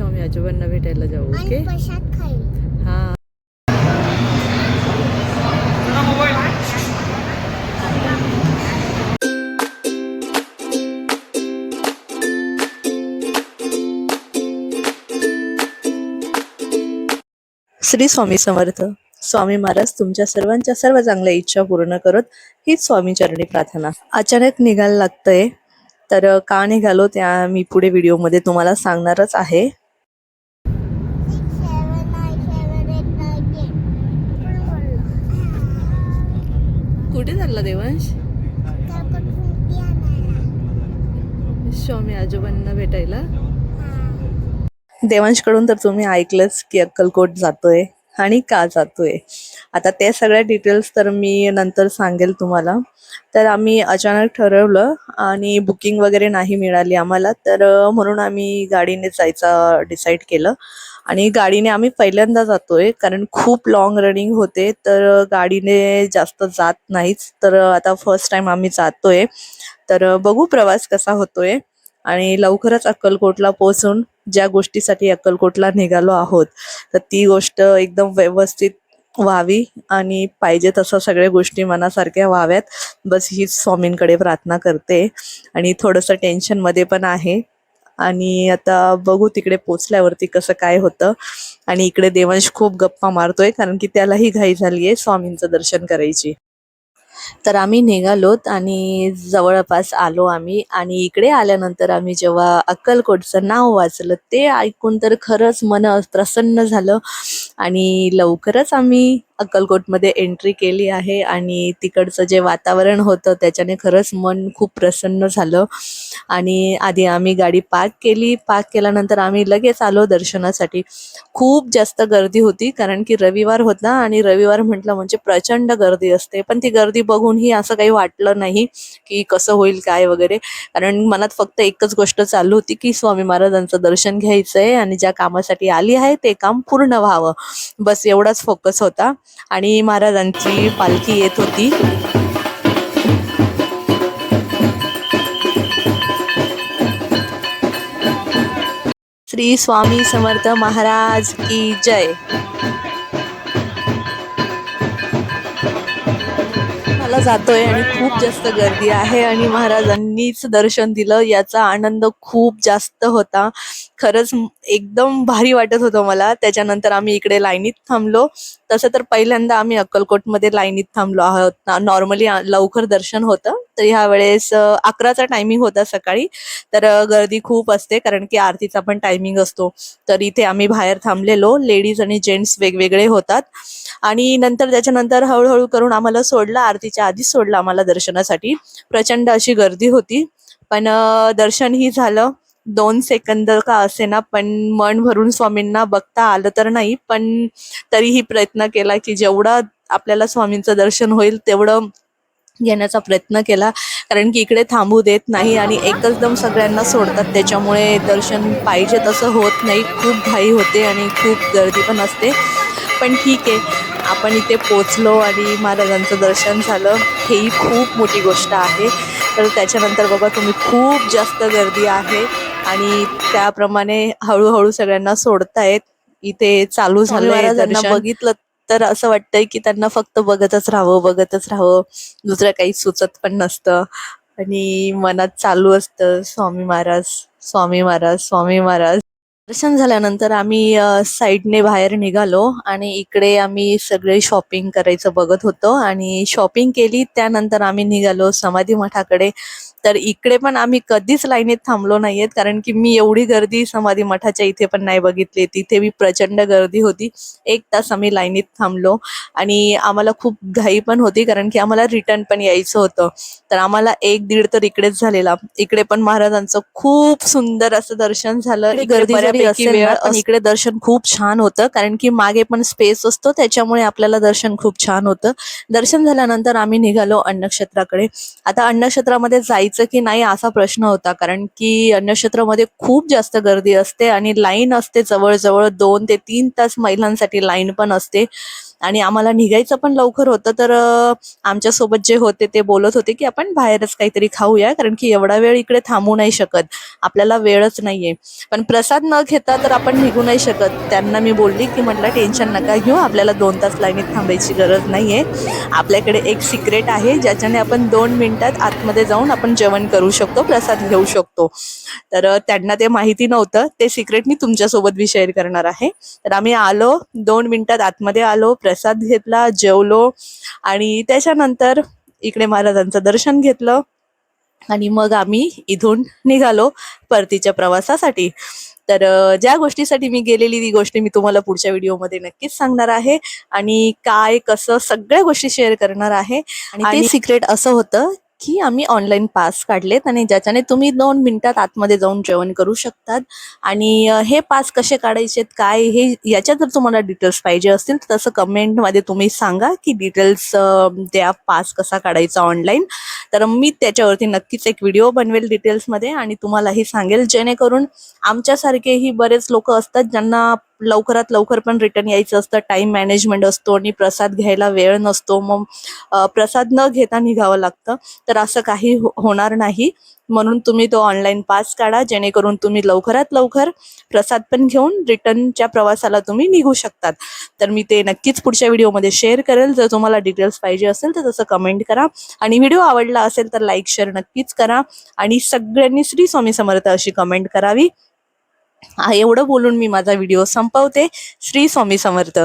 स्वामी आजोबांना भेटायला जाऊ ओके? हा. श्री स्वामी समर्थ. स्वामी महाराज तुमच्या सर्वांच्या सर्व चांगल्या इच्छा पूर्ण करत. हीच स्वामी चरणी प्रार्थना. अचानक निघायला लागतंय. तर का निघालो त्या मी पुढे व्हिडिओमध्ये तुम्हाला सांगणारच आहे. कुठे चालला देवांश? स्वामी आजोबांना भेटायला? देवांशकडून तर तुम्ही ऐकलंच की अक्कलकोट जातोय आणि का जातोय. आता त्या सगळ्या डिटेल्स तर मी नंतर सांगेल तुम्हाला. तर आम्ही अचानक ठरवलं आणि बुकिंग वगैरे नाही मिळाली आम्हाला तर म्हणून आम्ही गाडीने जायचं डिसाईड केलं. आणि गाडीने आम्ही पहिल्यांदा जातोय कारण खूप लॉंग रनिंग होते तर गाडीने जास्त जात नाहीच. तर आता फर्स्ट टाइम आम्ही जातोय. तर बघू प्रवास कसा होतोय आणि लवकरच अक्कलकोटला पोहोचून ज्या गोष्टीसाठी अक्कलकोटला निघालो आहोत तर ती गोष्ट एकदम व्यवस्थित व्हावी आणि पाहिजे तसं सगळ्या गोष्टी मनासारख्या व्हाव्यात. बस हीच स्वामींकडे प्रार्थना करते. आणि थोडंसं टेन्शनमध्ये पण आहे. आणि आता बघू तिकडे पोचल्यावरती कसं काय होतं. आणि इकडे देवांश खूप गप्पा मारतोय कारण की त्यालाही घाई झाली आहे स्वामींचं दर्शन करायची. तर आम्ही निघालोत आणि जवळपास आलो आम्ही. आणि इकडे आल्यानंतर आम्ही जेव्हा अक्कलकोटचं नाव वाचलं ते ऐकून तर खरंच मन प्रसन्न झालं. आणि लवकरच आम्ही अक्कलकोटमध्ये एंट्री केली आहे आणि तिकडचं जे वातावरण होतं त्याच्याने खरंच मन खूप प्रसन्न झालं. आणि आधी आम्ही गाडी पार्क केली. पार्क केल्यानंतर आम्ही लगेच आलो दर्शनासाठी. खूप जास्त गर्दी होती कारण की रविवार होता आणि रविवार म्हटलं म्हणजे प्रचंड गर्दी असते. पण ती गर्दी बघूनही असं काही वाटलं नाही की कसं होईल काय वगैरे. कारण मनात फक्त एकच गोष्ट चालू होती की स्वामी महाराजांचं दर्शन घ्यायचं आहे आणि ज्या कामासाठी आली आहे ते काम पूर्ण व्हावं. बस एवढाच फोकस होता. आणि महाराजांची पालखी येत होती. श्री स्वामी समर्थ महाराज की जय. दर्शनाला जातोय आणि खूप जास्त गर्दी आहे आणि महाराजांनीच दर्शन दिलं. याचा आनंद खूप जास्त होता. खरंच एकदम भारी वाटत होतं मला. त्याच्यानंतर आम्ही इकडे लाईनीत थांबलो. तसं तर पहिल्यांदा आम्ही अक्कलकोटमध्ये लाईनीत थांबलो आहोत. नॉर्मली लवकर दर्शन होतं. तर ह्या वेळेस अकराचा टायमिंग होता सकाळी. तर गर्दी खूप असते कारण की आरतीचा पण टायमिंग असतो. तर इथे आम्ही बाहेर थांबलेलो. लेडीज आणि जेंट्स वेगवेगळे होतात. आणि नंतर त्याच्यानंतर हळूहळू करून आम्हाला सोडलं. आरतीच्या आधीच सोडलं आम्हाला दर्शनासाठी. प्रचंड अशी गर्दी होती. पण दर्शन दर्शनही झालं. दोन सेकंद का असे ना पण मन भरून स्वामींना बघता आलं तर नाही. पण तरीही प्रयत्न केला की जेवढं आपल्याला स्वामींचं दर्शन होईल तेवढं घेण्याचा प्रयत्न केला. कारण की इकडे थांबू देत नाही आणि एकच दम सगळ्यांना सोडतात. त्याच्यामुळे दर्शन पाहिजे तसं होत नाही. खूप घाई होते आणि खूप गर्दी पण असते. पण ठीक आहे. आपण इथे पोचलो आणि महाराजांचं दर्शन झालं. हेही खूप मोठी गोष्ट आहे. तर त्याच्यानंतर बघा तुम्ही खूप जास्त गर्दी आहे आणि त्याप्रमाणे हळूहळू सगळ्यांना सोडतायत. इथे चालू झालंय दर्शन. बघितलं तर असं वाटतंय की त्यांना फक्त बघतच राहावं बघतच राहावं. दुसरं काही सुचत पण नसतं. आणि मनात चालू असतं स्वामी महाराज स्वामी महाराज स्वामी महाराज. दर्शन झाल्यानंतर आम्ही साईडने बाहेर निघालो आणि इकडे आम्ही सगळे शॉपिंग करायचं बघत होतो आणि शॉपिंग केली. त्यानंतर आम्ही निघालो समाधी मठाकडे. तर इकडे पण आम्ही कधीच लाईनीत थांबलो नाहीयेत कारण की मी एवढी गर्दी समाधी मठाच्या इथे पण नाही बघितली. तिथे बी प्रचंड गर्दी होती. एक तास आम्ही लाईनीत थांबलो आणि आम्हाला खूप घाई पण होती कारण की आम्हाला रिटर्न पण यायचं होतं. तर आम्हाला एक दीड तर इकडेच झालेला. इकडे पण महाराजांचं खूप सुंदर असं दर्शन झालं. गर्दी बऱ्यापैकी असेल पण इकडे दर्शन खूप छान होतं. कारण की मागे पण स्पेस असतो त्याच्यामुळे आपल्याला दर्शन खूप छान होतं. दर्शन झाल्यानंतर आम्ही निघालो अन्नक्षेत्राकडे. आता अन्नक्षेत्रामध्ये जायचं की नाही असा प्रश्न होता. कारण की अन्नक्षेत्रामध्ये खूप जास्त गर्दी असते आणि लाईन असते जवळजवळ दोन ते तीन तास महिलांसाठी लाईन पण असते. आणि आम्हाला निघायचं पण लवकर होतं तर आमच्यासोबत जे होते ते बोलत होते की आपण बाहेरच काहीतरी खाऊया कारण की एवढा वेळ इकडे थांबू नाही शकत. आपल्याला वेळच नाहीये. पण प्रसाद न घेता तर आपण निघू नाही शकत. त्यांना मी बोलली की म्हटलं टेन्शन नका घेऊ आपल्याला दोन तास लाईनीत थांबायची गरज नाहीये. आपल्याकडे एक सिक्रेट आहे ज्याच्याने आपण दोन मिनिटात आतमध्ये जाऊन आपण जेवण करू शकतो प्रसाद घेऊ शकतो. तर त्यांना ते माहिती नव्हतं. ते सिक्रेट मी तुमच्यासोबत बी शेअर करणार आहे. तर आम्ही आलो दोन मिनिटात आतमध्ये आलो प्रसाद घेतला जेवलो आणि त्याच्यानंतर इकडे महाराजांचं दर्शन घेतलं आणि मग आम्ही इथून निघालो परतीच्या प्रवासासाठी. तर ज्या गोष्टीसाठी मी गेलेली ती गोष्टी मी तुम्हाला पुढच्या व्हिडिओमध्ये नक्कीच सांगणार आहे आणि काय कसं सगळ्या गोष्टी शेअर करणार आहे. आणि ते सिक्रेट असं होतं की आम्ही ऑनलाईन पास काढलेत आणि ज्याच्याने तुम्ही दोन मिनिटात आतमध्ये जाऊन जेवण करू शकतात. आणि हे पास कसे काढायचे काय हे याच्या जर तुम्हाला डिटेल्स पाहिजे असतील तर तसं कमेंटमध्ये तुम्ही सांगा की डिटेल्स द्या पास कसा काढायचा ऑनलाईन तर मी त्याच्यावरती नक्कीच एक व्हिडिओ बनवेल डिटेल्समध्ये आणि तुम्हालाही सांगेल जेणेकरून आमच्यासारखेही बरेच लोक असतात ज्यांना लवकरात लवकर पण रिटर्न यायचं असतं टाइम मॅनेजमेंट असतो आणि प्रसाद घ्यायला वेळ नसतो. मग प्रसाद न घेता निघावं लागतं. तर असं काही हो- होणार नाही. म्हणून तुम्ही तो ऑनलाईन पास काढा. जेणेकरून तुम्ही लवकरात लवकर प्रसाद पण घेऊन रिटर्नच्या प्रवासाला तुम्ही निघू शकतात. तर मी ते नक्कीच पुढच्या व्हिडिओमध्ये शेअर करेल. जर तुम्हाला डिटेल्स पाहिजे असेल तर तसं कमेंट करा. आणि व्हिडिओ आवडला असेल तर लाईक शेअर नक्कीच करा. आणि सगळ्यांनी श्री स्वामी समर्थ अशी कमेंट करावी. एवढं बोलून मी माझा व्हिडिओ संपवते. श्री स्वामी समर्थ.